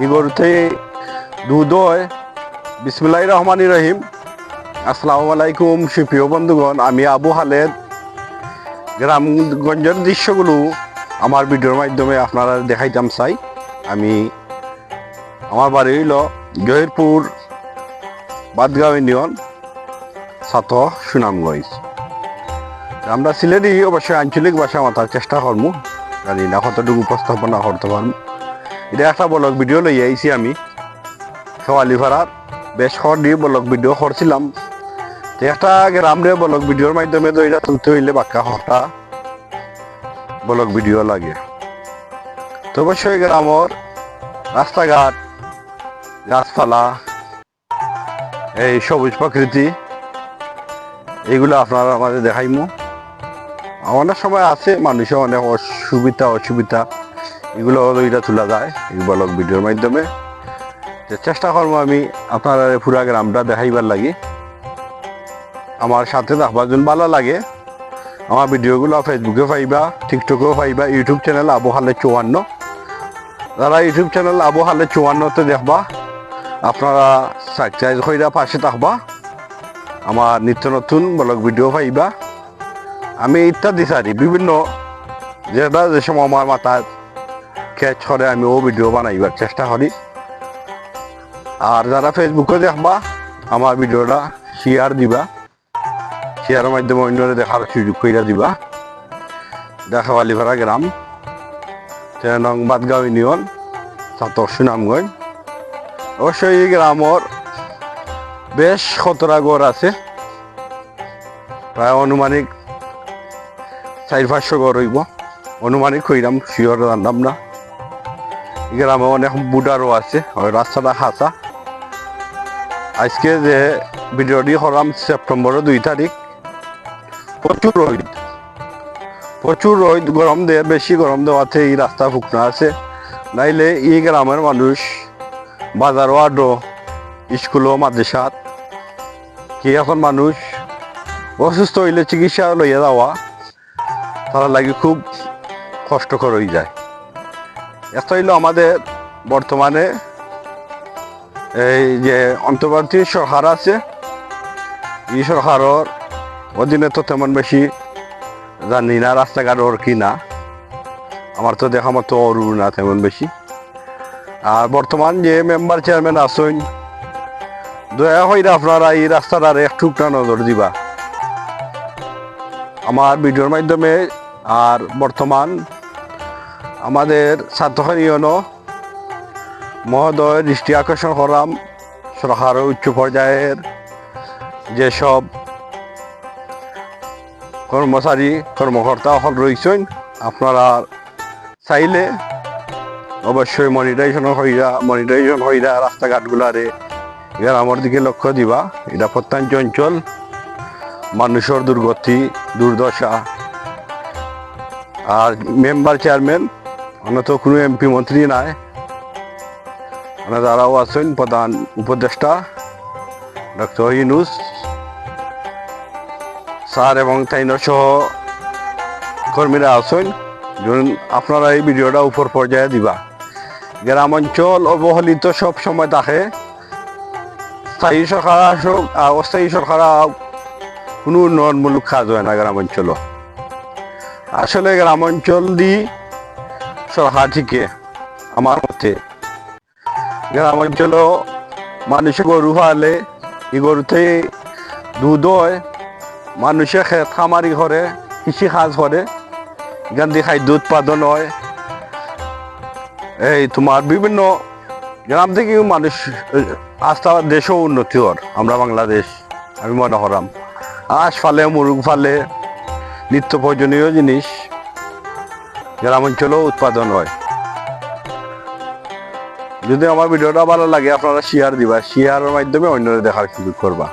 এই গরুতে দুধ হয় রহমান রহিম। আসসালামু আলাইকুম সুপ্রিয় বন্ধুগণ, আমি আবু হালেদ। গ্রামগঞ্জের দৃশ্যগুলো আমার ভিডিওর মাধ্যমে আপনারা দেখাইতাম চাই। আমি, আমার বাড়ি হইল জহিরপুর বাদগাঁও ইউনিয়ন সাত সুনামগঞ্জ। আমরা সিলেটি, অবশ্যই আঞ্চলিক ভাষা মাথার চেষ্টা করব জানি না কতটুকু উপস্থাপনা করতে পারব এটা একটা ব্লগ ভিডিও লই আইছি আমি খেওয়ালিপাড়ার বেশ খর দিয়ে ব্লগ ভিডিও করছিলাম তো একটা গ্রাম রে ব্লগ ভিডিওর মাধ্যমে তো এটা তুলতে হইলে বাক্কা হটা ব্লগ ভিডিও লাগে। তো অবশ্যই গ্রামর রাস্তাঘাট গাছপালা এই সবুজ প্রকৃতি এইগুলো আপনারা আমাদের দেখাইমু। অনেক সময় আছে মানুষের অনেক অসুবিধা অসুবিধা। এগুলো এটা তোলা যায়, এই ভিডিওর মাধ্যমে। চেষ্টা করব আমি আপনারা পুরা গ্রামটা দেখাইবার লাগি। আমার সাথে দেখবার জন্য ভালো লাগে। আমার ভিডিওগুলো ফেসবুকে পাইবা টিকটকেও পাইবা ইউটিউব চ্যানেল আবু হালে চুয়ান্ন। যারা ইউটিউব চ্যানেল আবু হালে চুয়ান্নতে দেখবা, আপনারা সাবস্ক্রাইব কইরা পাশে থাকবা। আমার নিত্য নতুন ব্লগ ভিডিও পাইবা। আমি ইত্যাদি সারি, বিভিন্ন, যেটা যে সময় আমার মাথায় ক্যাচ করে আমি ও ভিডিও বানাইবার চেষ্টা করি। আর যারা ফেসবুকে দেখবা, আমার ভিডিওটা শেয়ার দিবা। শেয়ারের মাধ্যমে অন্যরা দেখার সুযোগ কইরা দিবা। দেখা বালিপাড়া গ্রাম। নং বাদগাঁও ইউনিয়ন সাতর সুনামগঞ্জ। অবশ্যই এই গ্রামর বেশ খতরা গড় আছে। প্রায় অনুমানিক চার পাঁচশো গড় হইব। অনুমানিক কইরাম শিওর জানলাম না। গ্রামে অনেক বুডারও আছে, ওই রাস্তাটা খাঁচা আজকে যে ভিডিওটি হলাম সেপ্টেম্বরের দুই তারিখ, প্রচুর রোহিত প্রচুর রোদ, গরম দেয় বেশি গরম দেওয়াতে এই রাস্তা ফুকনা আছে। নাইলে এই গ্রামের মানুষ, বাজারও আডো স্কুলও মাদ্রাসাত। কি এখন মানুষ অসুস্থ হইলে চিকিৎসা লইয়া যাওয়া, তারা লাগে খুব কষ্টকর হয়ে যায়। এত হইল আমাদের বর্তমানে এই যে অন্তর্বর্তী সরকার আছে, এই সরকারের অধীনে তো তেমন বেশি জানি না রাস্তাঘাট ওর কি না। আমার তো দেখা মতো অরু না তেমন বেশি। আর বর্তমান যে মেম্বার চেয়ারম্যান আছেন, দয়া হইলে আপনারা এই রাস্তার রাস্তাটার একটুকটা নজর দিবা। আমার ভিডিওর মাধ্যমে আর বর্তমান আমাদের ছাত্রখানিয়নও মহোদয় দৃষ্টি আকর্ষণ করাম সরকারের উচ্চ পর্যায়ের যেসব কর্মচারী, কর্মকর্তা হল রয়েছেন, আপনারা চাইলে অবশ্যই মনিটাইজেশন হইরা মনিটাইজেশন হইরা রাস্তাঘাটগুলারে গ্রামের দিকে লক্ষ্য দিবা। এটা প্রত্যন্ত অঞ্চল। মানুষের দুর্গতি, দুর্দশা। আর মেম্বার চেয়ারম্যান অন্য তো কোনো এমপি মন্ত্রী নাই। মানে যারাও আছেন প্রধান উপদেষ্টা, ডক্টর ইনুস স্যার এবং তাইনের সহ কর্মীরা আছেন। ধরুন, আপনারা এই ভিডিওটা উপর পর্যায়ে দিবা। গ্রাম অঞ্চল অবহেলিত সব সময় থাকে। স্থায়ী সরকার আসুক অস্থায়ী সরকার কোনো উন্নয়নমূলক কাজ হয় না গ্রাম অঞ্চল। আসলে গ্রাম অঞ্চল দি সরকার ঠিকে আমার মতে গ্রাম অঞ্চল মানুষে গরু পালে এই গরুতে দুধ হয় মানুষে খামারি করে কৃষি কাজ করে দিয়ে খাদ্য উৎপাদন হয়। এই তোমার বিভিন্ন গ্রাম থেকে মানুষ আস্তে দেশও উন্নতি হর আমরা বাংলাদেশ, আমি মনে করাম আঁশ ফালে, মুরগ ফালে, নিত্য প্রয়োজনীয় জিনিস। গ্রাম অঞ্চলেও উৎপাদন হয়। যদি আমার ভিডিওটা ভালো লাগে, আপনারা শেয়ার দিবা। শেয়ারের মাধ্যমে অন্যরা দেখার সুযোগ করবা।